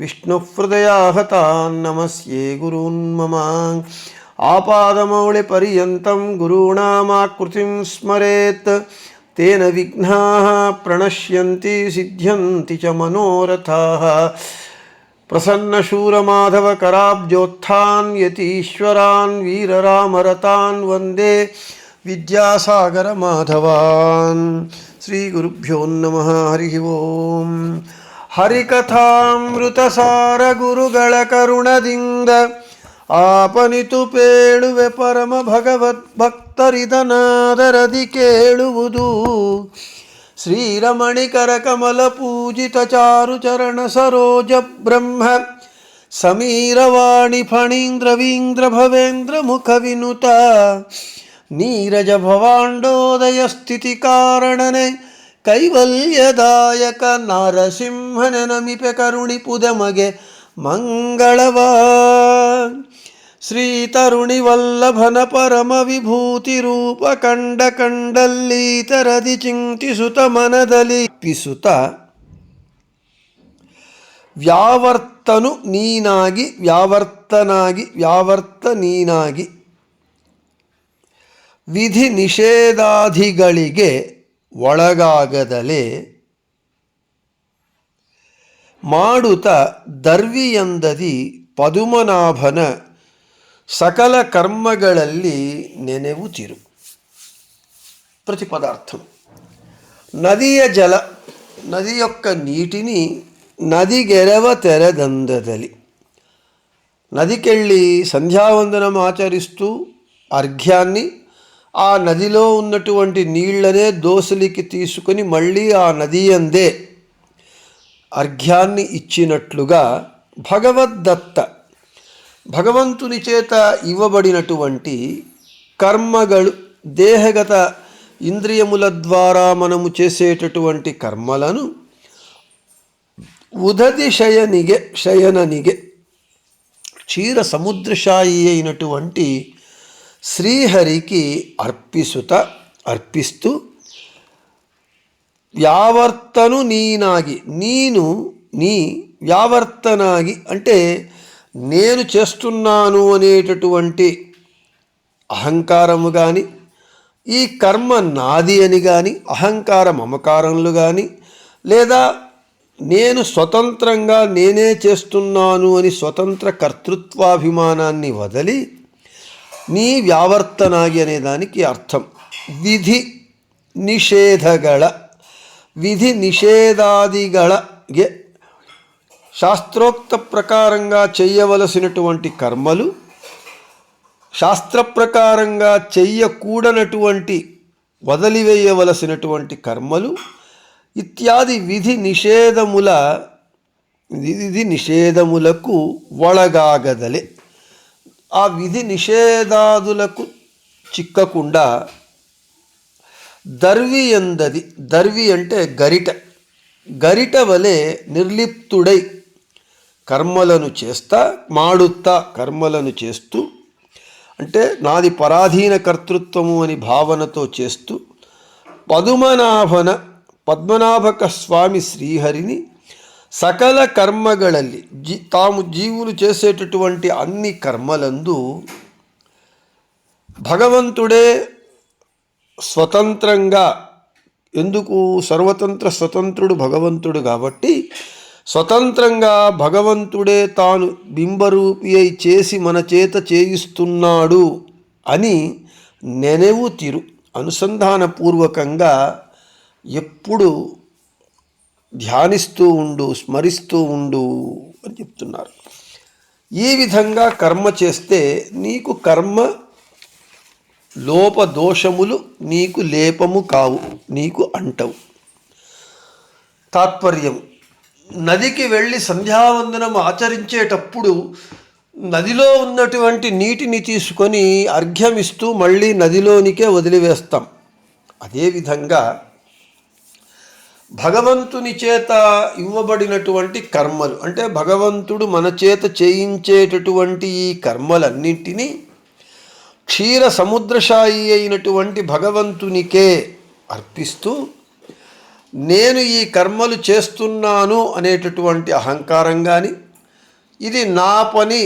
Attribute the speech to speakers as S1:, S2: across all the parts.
S1: विष्णुहृदयाः तान् नमस्ये गुरून् मम आपादमौलिपर्यन्तं गुरूणामाकृतिं स्मरेत्। तेन विघ्नाः प्रणश्यन्ति, सिद्ध्यन्ति च मनोरथाः। प्रसन्नशूरमाधवकराब्जोत्थान्, यतीश्वरान्, वीररामरतान् वंदे विद्यासागरमाधवान्। श्रीगुरुभ्यो नमः, हरिः ಓಂ ಹರಿಕಥಾಮೃತಸಾರ ಗುರುಗಳ ಕರುಣದಿಂದ ಆಪನಿತು ಪೇಳುವೆ ಪರಮ ಭಗವದ್ ಭಕ್ತರಿದನಾದರದಿ ಕೇಳುವುದು. ಶ್ರೀರಮಣಿಕರ ಕಮಲ ಪೂಜಿತ ಚಾರು ಚರಣ ಸರೋಜ ಬ್ರಹ್ಮ, ಸಮೀರವಾಣಿ ಫಣೀಂದ್ರವೀಂದ್ರ ಭವೇಂದ್ರ ಮುಖ ವಿನುತ, ನೀರಜ ಭವಾಂಡೋದಯ ಸ್ಥಿತಿ ಕಾರಣನೆ ಕೈವಲ್ಯದಾಯಕ ನಾರಸಿಂಹನ ನಮಿಪೆ ಕರುಣಿಪುದಮಗೆ ಮಂಗಳವ. ಶ್ರೀ ತರುಣಿ ವಲ್ಲಭನ ಪರಮ ವಿಭೂತಿ ರೂಪ ಕಂಡ ಕಂಡಲ್ಲಿ ತರದಿ ಚಿಂತಿಸುತ ಮನದಲ್ಲಿ ಪಿಸುತ ವ್ಯಾವರ್ತನು ನೀನಾಗಿ, ವ್ಯಾವರ್ತನಾಗಿ, ವ್ಯಾವರ್ತ ನೀನಾಗಿ. ವಿಧಿ ನಿಷೇಧಾಧಿಗಳಿಗೆ ಒಳಗಾಗದಲೆ ಮಾಡುತ ದರ್ವಿಯಂದದಿ ಪದುಮನಾಭನ ಸಕಲ ಕರ್ಮಗಳಲ್ಲಿ ನೆನೆವು ತಿರು ಪ್ರತಿಪದಾರ್ಥ. ನದಿಯ ಜಲ, ನದಿಯೊಕ್ಕ ನೀಟಿನಿ ನದಿಗೆರವ ತೆರೆದಂದದಲ್ಲಿ ನದಿ ಕೆಳ್ಳಿ ಸಂಧ್ಯಾ ವಂದನ ಆಚರಿಸ್ತು ಅರ್ಘ್ಯಾನ್ನಿ ఆ నదిలో ఉన్నటువంటి నీళ్ళనే దోసలికి తీసుకొని మళ్ళీ ఆ నది అందే అర్ఘ్యాన్ని ఇచ్చినట్లుగా భగవద్దత్త భగవంతుని చేత ఇవ్వబడినటువంటి కర్మಗಳು దేహగత ఇంద్రియముల ద్వారా మనము చేసేటటువంటి కర్మలను ఉదది శయనిగే శయననిగే క్షీర సముద్రశాయి అయినటువంటి శ్రీహరికి అర్పిసుత అర్పిస్తూ వ్యావర్తను నీనాగి నేను నీ వ్యావర్తనాగి అంటే నేను చేస్తున్నాను అనేటటువంటి అహంకారము కానీ ఈ కర్మ నాది అని కానీ అహంకార మమకారములు కానీ లేదా నేను స్వతంత్రంగా నేనే చేస్తున్నాను అని స్వతంత్ర కర్తృత్వాభిమానాన్ని వదిలి నీ వ్యావర్తనాయి అనే దానికి అర్థం. విధి నిషేధగల విధి నిషేధాదిగళగే శాస్త్రోక్త ప్రకారంగా చేయవలసినటువంటి కర్మలు శాస్త్ర ప్రకారంగా చెయ్యకూడనటువంటి వదిలివేయవలసినటువంటి కర్మలు ఇత్యాది విధి నిషేధముల విధి నిషేధములకు ఒళగాగదలే ఆ విధి నిషేధాదులకు చిక్కకుండా దర్వి ఎందది దర్వి అంటే గరిట. గరిట వలె నిర్లిప్తుడై కర్మలను చేస్తా మాడుత్తా కర్మలను చేస్తూ అంటే నాది పరాధీన కర్తృత్వము అని భావనతో చేస్తూ పదుమనాభన పద్మనాభక స్వామి శ్రీహరిని సకల కర్మగళల్లి జీ తాము జీవులు చేసేటటువంటి అన్ని కర్మలందు భగవంతుడే స్వతంత్రంగా ఎందుకు సర్వతంత్ర స్వతంత్రుడు భగవంతుడు కాబట్టి స్వతంత్రంగా భగవంతుడే తాను బింబరూపి అయి చేసి మన చేత చేయిస్తున్నాడు అని నెనవు తీరు అనుసంధానపూర్వకంగా ఎప్పుడు ధ్యానిస్తూ ఉండు స్మరిస్తూ ఉండు అని చెప్తున్నారు. ఈ విధంగా కర్మ చేస్తే నీకు కర్మ లోపదోషములు నీకు లేపము కావు నీకు అంటవు. తాత్పర్యం. నదికి వెళ్ళి సంధ్యావందనం ఆచరించేటప్పుడు నదిలో ఉన్నటువంటి నీటిని తీసుకొని అర్ఘ్యమిస్తూ మళ్ళీ నదిలోనికే వదిలివేస్తాం. అదేవిధంగా భగవంతుని చేత ఇవ్వబడినటువంటి కర్మలు అంటే భగవంతుడు మన చేత చేయించేటటువంటి ఈ కర్మలన్నింటినీ క్షీర సముద్రశాయి అయినటువంటి భగవంతునికే అర్పిస్తూ నేను ఈ కర్మలు చేస్తున్నాను అనేటటువంటి అహంకారం కానీ ఇది నా పని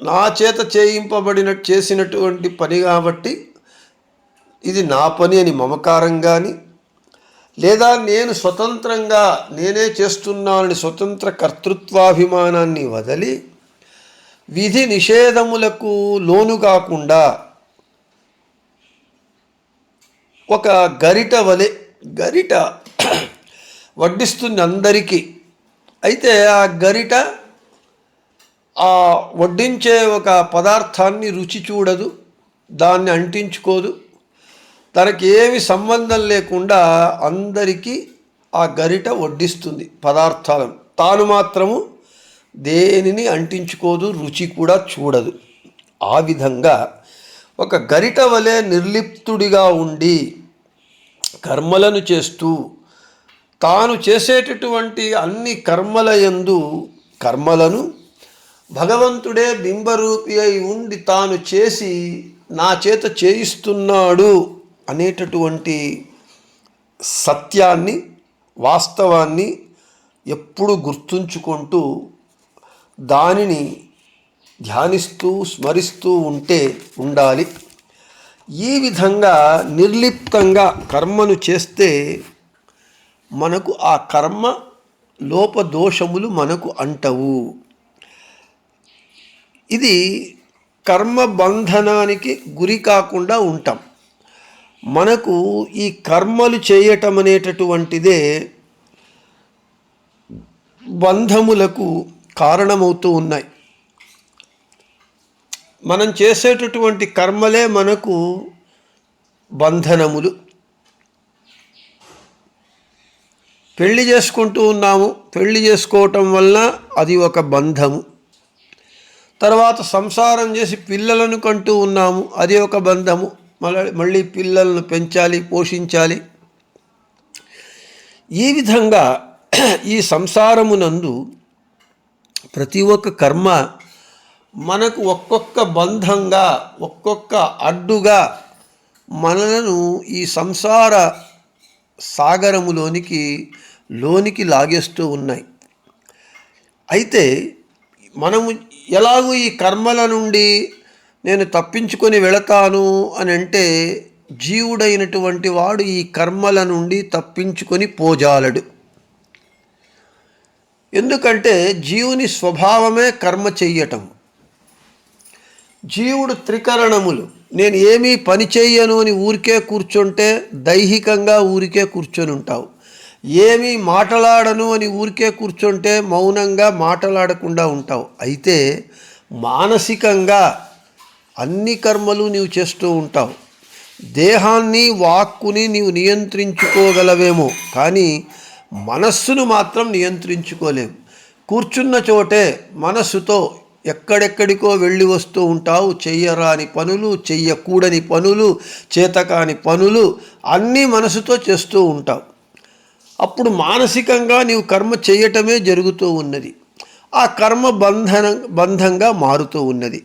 S1: నా చేత చేయింపబడిన చేసినటువంటి పని కాబట్టి ఇది నా పని అని మమకారం కానీ లేదా నేను స్వతంత్రంగా నేనే చేస్తున్నానని స్వతంత్ర కర్తృత్వాభిమానాన్ని వదిలి విధి నిషేధములకు లోను కాకుండా ఒక గరిట వలె గరిట వడ్డిస్తుంది అందరికీ అయితే ఆ గరిట ఆ వడ్డించే ఒక పదార్థాన్ని రుచి చూడదు దాన్ని అంటించుకోదు తనకి ఏమి సంబంధం లేకుండా అందరికీ ఆ గరిట వడ్డిస్తుంది పదార్థాలను. తాను మాత్రము దేనిని అంటించుకోదు రుచి కూడా చూడదు. ఆ విధంగా ఒక గరిట వలె నిర్లిప్తుడిగా ఉండి కర్మలను చేస్తూ తాను చేసేటటువంటి అన్ని కర్మల యందు కర్మలను భగవంతుడే బింబరూపి అయి ఉండి తాను చేసి నా చేత చేయిస్తున్నాడు. అనేటటువంటి సత్యాన్ని వాస్తవాన్ని ఎప్పుడు గుర్తుంచుకుంటూ దానిని ధ్యానిస్తూ స్మరిస్తూ ఉంటే ఉండాలి. ఈ విధంగా నిర్లిప్తంగా కర్మను చేస్తే మనకు ఆ కర్మ లోపదోషములు మనకు అంటవు. ఇది కర్మ బంధనానికి గురి కాకుండా ఉంటాం. మనకు ఈ కర్మలు చేయటం అనేటటువంటిదే బంధములకు కారణమవుతూ ఉన్నాయి. మనం చేసేటటువంటి కర్మలే మనకు బంధనములు. పెళ్ళి చేసుకుంటూ ఉన్నాము. పెళ్ళి చేసుకోవటం వలన అది ఒక బంధము. తర్వాత సంసారం చేసి పిల్లలను కంటూ ఉన్నాము. అది ఒక బంధము. మళ్ళీ మళ్ళీ పిల్లలను పెంచాలి పోషించాలి. ఈ విధంగా ఈ సంసారమునందు ప్రతి ఒక్క కర్మ మనకు ఒక్కొక్క బంధంగా ఒక్కొక్క అడ్డుగా మనలను ఈ సంసార సాగరములోనికి లోనికి లాగేస్తూ ఉన్నాయి. అయితే మనము ఎలాగూ ఈ కర్మల నుండి నేను తప్పించుకొని వెళతాను అని అంటే జీవుడైనటువంటి వాడు ఈ కర్మల నుండి తప్పించుకొని పోజాలడు. ఎందుకంటే జీవుని స్వభావమే కర్మ చెయ్యటం. జీవుడు త్రికరణములు. నేను ఏమీ పని చెయ్యను అని ఊరికే కూర్చుంటే దైహికంగా ఊరికే కూర్చొని ఉంటావు. ఏమీ మాట్లాడను అని ఊరికే కూర్చుంటే మౌనంగా మాట్లాడకుండా ఉంటావు. అయితే మానసికంగా అన్ని కర్మలు నీవు చేస్తూ ఉంటావు. దేహాన్ని వాక్కుని నీవు నియంత్రించుకోగలవేమో కానీ మనస్సును మాత్రం నియంత్రించుకోలేవు. కూర్చున్న చోటే మనస్సుతో ఎక్కడెక్కడికో వెళ్ళి వస్తూ ఉంటావు. చెయ్యరాని పనులు చెయ్యకూడని పనులు చేతకాని పనులు అన్నీ మనసుతో చేస్తూ ఉంటావు. అప్పుడు మానసికంగా నీవు కర్మ చేయటమే జరుగుతూ ఉన్నది. ఆ కర్మ బంధన బంధంగా మారుతూ ఉన్నది.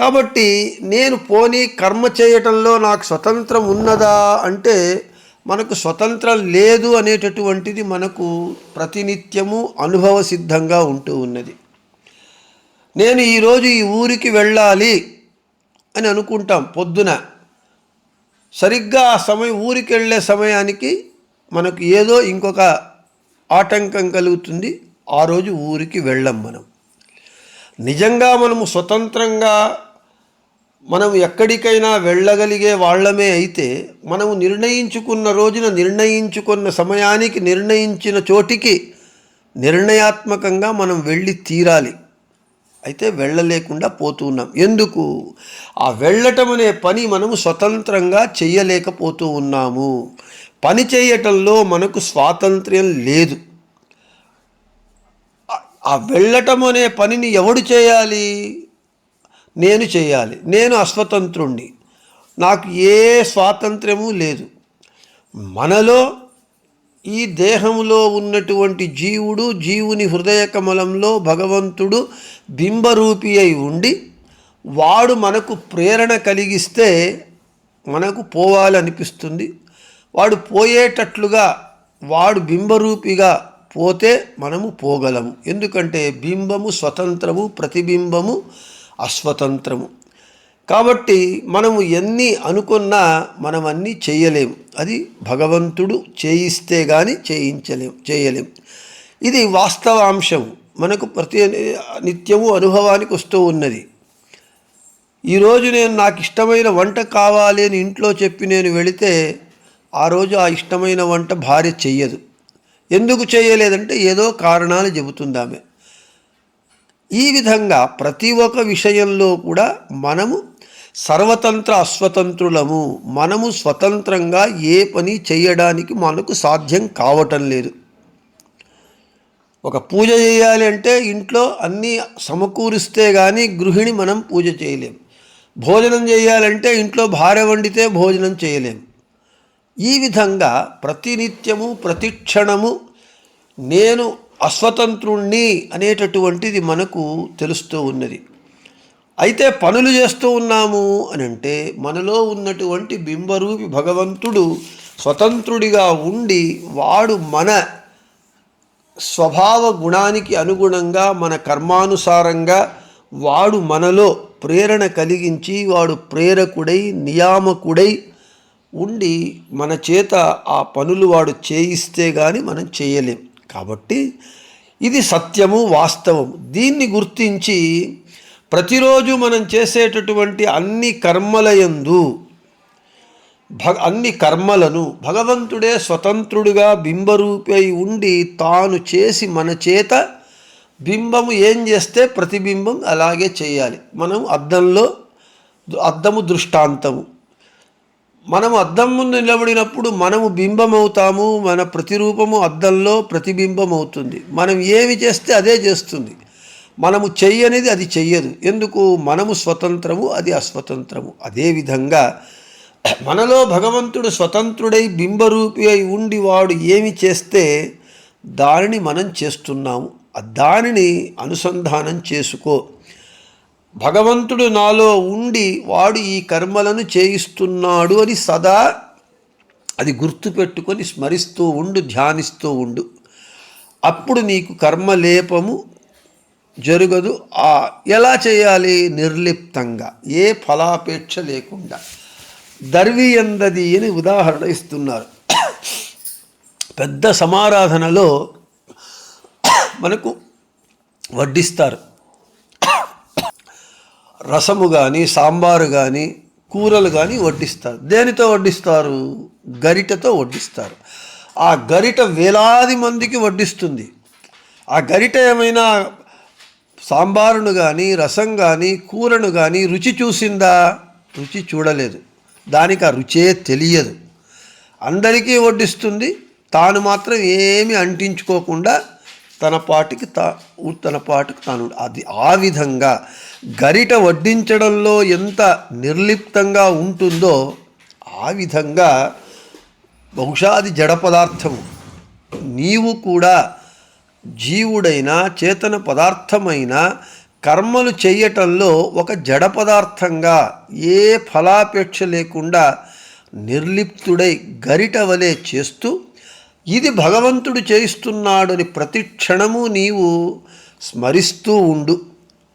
S1: కాబట్టి నేను పోనీ కర్మ చేయటంలో నాకు స్వతంత్రం ఉన్నదా అంటే మనకు స్వతంత్రం లేదు అనేటటువంటిది మనకు ప్రతినిత్యము అనుభవ సిద్ధంగా ఉంటూ ఉన్నది. నేను ఈరోజు ఈ ఊరికి వెళ్ళాలి అని అనుకుంటాం పొద్దున. సరిగ్గా ఆ సమయం ఊరికి వెళ్ళే సమయానికి మనకు ఏదో ఇంకొక ఆటంకం కలుగుతుంది. ఆ రోజు ఊరికి వెళ్ళం మనం. నిజంగా మనము స్వతంత్రంగా మనం ఎక్కడికైనా వెళ్ళగలిగే వాళ్ళమే అయితే మనము నిర్ణయించుకున్న రోజున నిర్ణయించుకున్న సమయానికి నిర్ణయించిన చోటికి నిర్ణయాత్మకంగా మనం వెళ్ళి తీరాలి. అయితే వెళ్ళలేకుండా పోతున్నాం ఎందుకు? ఆ వెళ్ళటం అనే పని మనము స్వతంత్రంగా చెయ్యలేకపోతూ ఉన్నాము. పని చేయటంలో మనకు స్వాతంత్ర్యం లేదు. ఆ- ఆ వెళ్ళటం అనే పనిని ఎవడు చేయాలి? నేను చేయాలి. నేను అస్వతంత్రుణ్ణి నాకు ఏ స్వాతంత్ర్యము లేదు. మనలో ఈ దేహంలో ఉన్నటువంటి జీవుడు జీవుని హృదయ కమలంలో భగవంతుడు బింబరూపి అయి ఉండి వాడు మనకు ప్రేరణ కలిగిస్తే మనకు పోవాలనిపిస్తుంది. వాడు పోయేటట్లుగా వాడు బింబరూపిగా పోతే మనము పోగలము. ఎందుకంటే బింబము స్వతంత్రము ప్రతిబింబము అస్వతంత్రము. కాబట్టి మనము ఎన్ని అనుకున్నా మనం అన్నీ చేయలేం అది భగవంతుడు చేయిస్తే కానీ చేయించలేం చేయలేం ఇది వాస్తవాంశం మనకు ప్రతి నిత్యము అనుభవానికి వస్తూ ఉన్నది. ఈరోజు నేను నాకు ఇష్టమైన వంట కావాలి అని ఇంట్లో చెప్పి నేను వెళితే ఆ రోజు ఆ ఇష్టమైన వంట భార్య చెయ్యదు. ఎందుకు చేయలేదంటే ఏదో కారణాలు చెబుతుంది ఆమె. ఈ విధంగా ప్రతి ఒక్క విషయంలో కూడా మనము సర్వతంత్ర అస్వతంత్రులము. మనము స్వతంత్రంగా ఏ పని చేయడానికి మనకు సాధ్యం కావటం లేదు. ఒక పూజ చేయాలి అంటే ఇంట్లో అన్నీ సమకూరిస్తే కానీ గృహిణి మనం పూజ చేయలేం. భోజనం చేయాలంటే ఇంట్లో భార్య వండితే భోజనం చేయలేం. ఈ విధంగా ప్రతినిత్యము ప్రతిక్షణము నేను అస్వతంత్రుణ్ణి అనేటటువంటిది మనకు తెలుస్తూ ఉన్నది. అయితే పనులు చేస్తూ ఉన్నాము అని అంటే మనలో ఉన్నటువంటి బింబరూపి భగవంతుడు స్వతంత్రుడిగా ఉండి వాడు మన స్వభావ గుణానికి అనుగుణంగా మన కర్మానుసారంగా వాడు మనలో ప్రేరణ కలిగించి వాడు ప్రేరకుడై నియామకుడై ఉండి మన చేత ఆ పనులు వాడు చేయిస్తే కానీ మనం చేయలేం. కాబట్టి ఇది సత్యము వాస్తవం దీన్ని గుర్తించి ప్రతిరోజు మనం చేసేటటువంటి అన్ని కర్మలయందు భగ అన్ని కర్మలను భగవంతుడే స్వతంత్రుడుగా బింబరూపై ఉండి తాను చేసి మన చేత బింబము ఏం చేస్తే ప్రతిబింబం అలాగే చేయాలి. మనం అద్దంలో అద్దము దృష్టాంతము. మనం అద్దం ముందు నిలబడినప్పుడు మనము బింబమవుతాము మన ప్రతిరూపము అద్దంలో ప్రతిబింబం అవుతుంది మనం ఏమి చేస్తే అదే చేస్తుంది. మనము చెయ్యనిది అది చెయ్యదు. ఎందుకు? మనము స్వతంత్రము అది అస్వతంత్రము. అదేవిధంగా మనలో భగవంతుడు స్వతంత్రుడై బింబరూపి అయి ఉండి వాడు ఏమి చేస్తే దానిని మనం చేస్తున్నాము. దానిని అనుసంధానం చేసుకో. భగవంతుడు నాలో ఉండి వాడు ఈ కర్మలను చేయిస్తున్నాడు అని సదా అది గుర్తుపెట్టుకొని స్మరిస్తూ ఉండు ధ్యానిస్తూ ఉండు. అప్పుడు నీకు కర్మలేపము జరగదు. ఆ ఎలా చేయాలి? నిర్లిప్తంగా. ఏ ఫలాపేక్ష లేకుండా. దర్వియందది అని ఉదాహరణ ఇస్తున్నారు. పెద్ద సమారాధనలో మనకు వడ్డిస్తారు. రసము కానీ సాంబారు కానీ కూరలు కానీ వడ్డిస్తారు. దేనితో వడ్డిస్తారు? గరిటతో వడ్డిస్తారు. ఆ గరిట వేలాది మందికి వడ్డిస్తుంది. ఆ గరిట ఏమైనా సాంబారును కానీ రసం కానీ కూరను కానీ రుచి చూసిందా? రుచి చూడలేదు. దానికి ఆ రుచే తెలియదు. అందరికీ వడ్డిస్తుంది. తాను మాత్రం ఏమి అంటించుకోకుండా తన పాటికి తా తన పాటికి తాను అది ఆ విధంగా గరిట వడ్డించడంలో ఎంత నిర్లిప్తంగా ఉంటుందో ఆ విధంగా బహుశా అది జడ పదార్థము. నీవు కూడా జీవుడైన చేతన పదార్థమైన కర్మలు చేయటంలో ఒక జడ పదార్థంగా ఏ ఫలాపేక్ష లేకుండా నిర్లిప్తుడై గరిట వలె చేస్తూ ఇది భగవంతుడు చేయిస్తున్నాడని ప్రతి క్షణము నీవు స్మరిస్తూ ఉండు.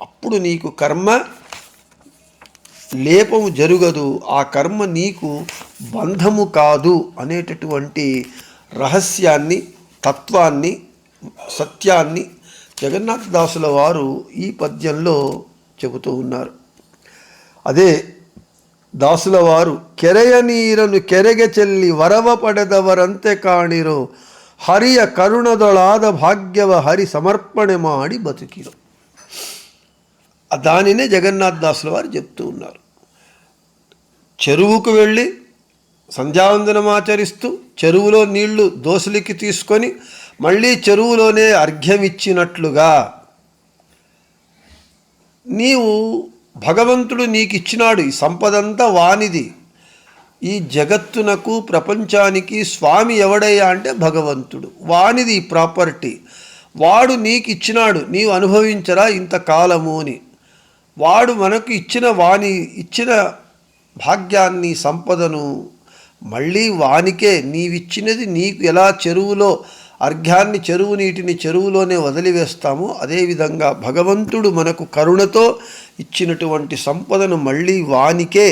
S1: అప్పుడు నీకు కర్మ లేపము జరుగదు. ఆ కర్మ నీకు బంధము కాదు అనేటటువంటి రహస్యాన్ని తత్వాన్ని సత్యాన్ని జగన్నాథదాసుల వారు ఈ పద్యంలో చెబుతూ ఉన్నారు. అదే దాసుల వారు ಕೆರೆಯ ನೀರನ್ನು ಕೆರೆಗೆ ಚೆಲ್ಲಿ ವರವ ಪಡೆದವರಂತೆ ಕಾಣಿರೋ ಹರಿಯ ಕರುಣದೊಳಾದ ಭಾಗ್ಯವ ಹರಿ ಸಮರ್ಪಣೆ ಮಾಡಿ బతికిరు దానినే జగన్నాథ్ దాసుల వారు చెప్తూ ఉన్నారు చెరువుకు వెళ్ళి సంధ్యావందనం ఆచరిస్తూ చెరువులో నీళ్లు దోసులికి తీసుకొని మళ్ళీ చెరువులోనే అర్ఘ్యం ఇచ్చినట్లుగా నీవు భగవంతుడు నీకు ఇచ్చినాడు ఈ సంపదంతా వానిది. ఈ జగత్తునకు ప్రపంచానికి స్వామి ఎవడయ్యా అంటే భగవంతుడు. వానిది ఈ ప్రాపర్టీ. వాడు నీకు ఇచ్చినాడు నీవు అనుభవించరా ఇంతకాలము అని. వాడు మనకు ఇచ్చిన వాని ఇచ్చిన భాగ్యాన్ని సంపదను మళ్ళీ వానికే నీవిచ్చినది నీకు ఎలా చెరువులో అర్ఘ్యాన్ని చెరువు నీటిని చెరువులోనే వదిలివేస్తామో. అదేవిధంగా భగవంతుడు మనకు కరుణతో ఇచ్చినటువంటి సంపదను మళ్ళీ వానికే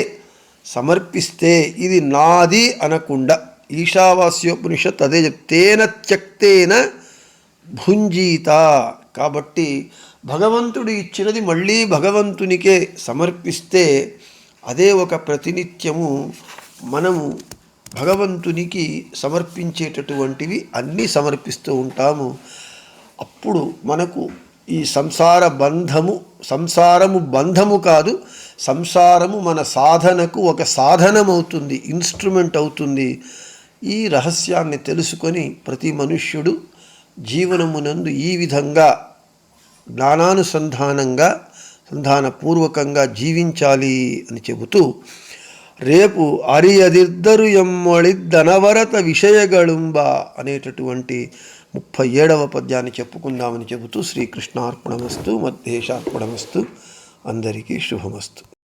S1: సమర్పిస్తే ఇది నాది అనకుండా ఈశావాస్యోపనిషత్ అదే తేన త్యక్తేన భుంజీత. కాబట్టి భగవంతుడు ఇచ్చినది మళ్ళీ భగవంతునికే సమర్పిస్తే అదే ఒక ప్రతినిత్యము మనము భగవంతునికి సమర్పించేటటువంటివి అన్నీ సమర్పిస్తూ ఉంటాము. అప్పుడు మనకు ఈ సంసార బంధము సంసారము బంధము కాదు సంసారము మన సాధనకు ఒక సాధనమవుతుంది ఇన్స్ట్రుమెంట్ అవుతుంది. ఈ రహస్యాన్ని తెలుసుకొని ప్రతి మనుష్యుడు జీవనమునందు ఈ విధంగా జ్ఞానానుసంధానంగా సంధానపూర్వకంగా జీవించాలి అని చెబుతూ రేపు అరియదిద్దరు ఎమ్మళిద్దనవరత విషయగళుంబ అనేటటువంటి ముప్పై ఏడవ పద్యాన్ని చెప్పుకుందామని చెబుతూ శ్రీకృష్ణార్పణమస్తు మధ్యేషార్పణమస్తు అందరికీ శుభమస్తు.